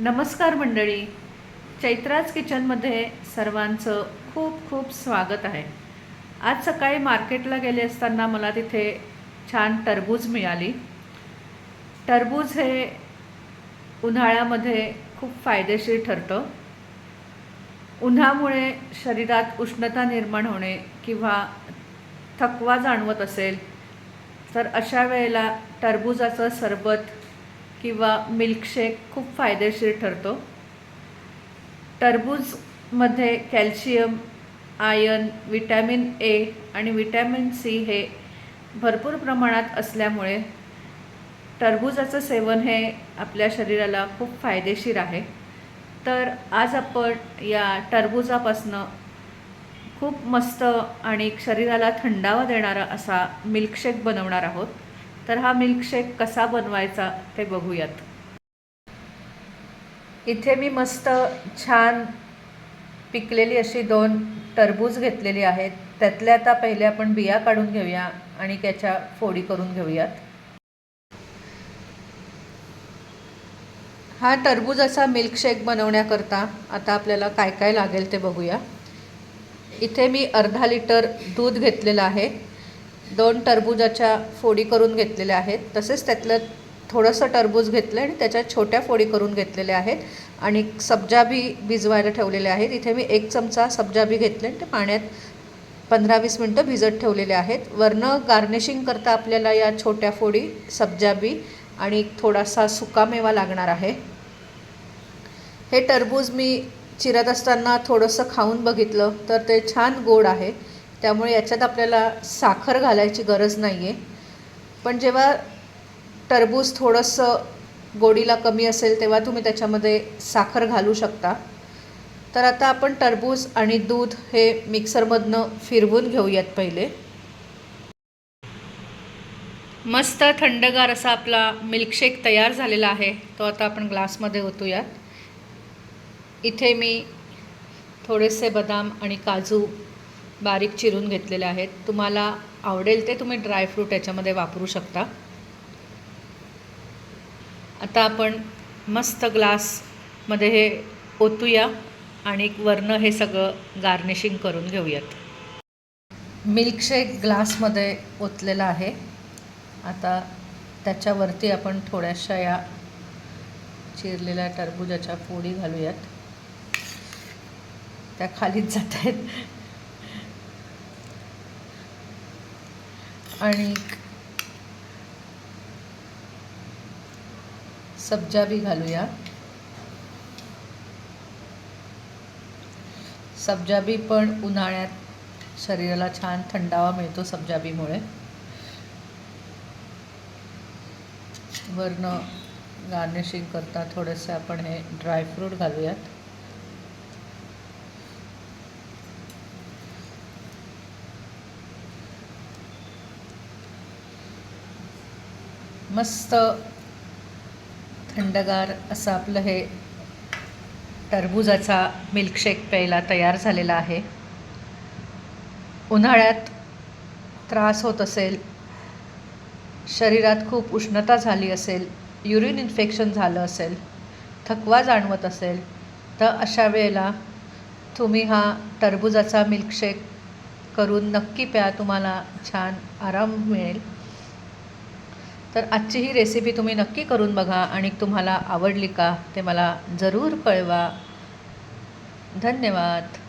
नमस्कार मंडळी. चैत्राज किचनमध्ये सर्वांचं खूप खूप स्वागत आहे. आज सकाळी मार्केटला गेले असताना मला तिथे छान टरबूज मिळाली. टरबूज हे उन्हाळ्यामध्ये खूप फायदेशीर ठरतं. उन्हामुळे शरीरात उष्णता निर्माण होणे किंवा थकवा जाणवत असेल तर अशा वेळेला टरबुजाचं सरबत किंवा मिल्कशेक खूप फायदेशीर ठरतो. टरबूजमध्ये कॅल्शियम आयन विटॅमिन ए आणि विटॅमिन सी हे भरपूर प्रमाणात असल्यामुळे टरबूजाचं सेवन हे आपल्या शरीराला खूप फायदेशीर आहे. तर आज आपण या टरबुजापासनं खूप मस्त आणि शरीराला थंडावा देणारा असा मिल्कशेक बनवणार आहोत. तर हा मिल्कशेक कसा बनवायचा ते बघूयात. इथे मी मस्त छान पिकलेली अशी दोन टरबूज घेतलेली आहेत. त्यातल्या आता पहिले आपण बिया काढून घेऊया आणि त्याच्या फोडी करून घेऊयात. हा टरबूज असा मिल्कशेक बनवण्याकरता आता आपल्याला काय काय लागेल ते बघूया. इथे मी अर्धा लिटर दूध घेतलेलं आहे. दोन टरबूजाच्या फोडी करून घेतलेल्या आहेत. तसेच त्यातलं थोडंसं टरबूज घेतलं आणि त्याच्या छोट्या फोडी करून घेतलेल्या आहेत. आणि सब्जा बी भिजवायला ठेवलेले आहेत. इथे मी एक चमचा सब्जा बी घेतले आणि ते पाण्यात पंधरा वीस मिनटं भिजत ठेवलेले आहेत. वरनं गार्निशिंग करता आपल्याला या छोट्या फोडी सब्जा बी आणि थोडासा सुकामेवा लागणार आहे. हे टरबूज मी चिरत असताना थोडंसं खाऊन बघितलं तर ते छान गोड आहे. त्यामुळे याच्यात आपल्याला साखर घालायची गरज नाही आहे पण जेव्हा टरबूज थोडंसं गोडीला कमी असेल तेव्हा तुम्ही त्याच्यामध्ये साखर घालू शकता. तर आता आपण टरबूज आणि दूध हे मिक्सरमधनं फिरवून घेऊयात पहिले. मस्त थंडगार असा आपला मिल्कशेक तयार झालेला आहे. तो आता आपण ग्लासमध्ये ओतूयात. इथे मी थोडेसे बदाम आणि काजू बारीक चिरून घेतलेले आहेत. तुम्हाला आवडेल ते तुम्ही ड्रायफ्रूट याच्यामध्ये वापरू शकता. आता आपण मस्त ग्लासमध्ये हे ओतूया आणि वरनं हे सगळं गार्निशिंग करून घेऊयात. मिल्कशेक ग्लासमध्ये ओतलेला आहे. आता त्याच्यावरती आपण थोड्याशा या चिरलेल्या टरबुजाच्या फोडी घालूयात. त्या खालीच जात आहेत आणि सब्जा बी घालूया. सब्जाबी पण उन्हाळ्यात शरीराला छान थंडावा मिळतो सब्जाबीमुळे वरनं गार्निशिंग करता थोडेसे आपण हे ड्रायफ्रूट घालूयात. मस्त थंडगार असं आपलं हे टरबुजाचा मिल्कशेक प्यायला तयार झालेला आहे. उन्हाळ्यात त्रास होत असेल शरीरात खूप उष्णता झाली असेल युरिन इन्फेक्शन झालं असेल थकवा जाणवत असेल तर अशा वेळेला तुम्ही हा टरबुजाचा मिल्कशेक करून नक्की प्या तुम्हाला छान आराम मिळेल. तर आजची ही रेसिपी तुम्ही नक्की करून बघा आणि तुम्हाला आवडली का ते मला जरूर कळवा. धन्यवाद.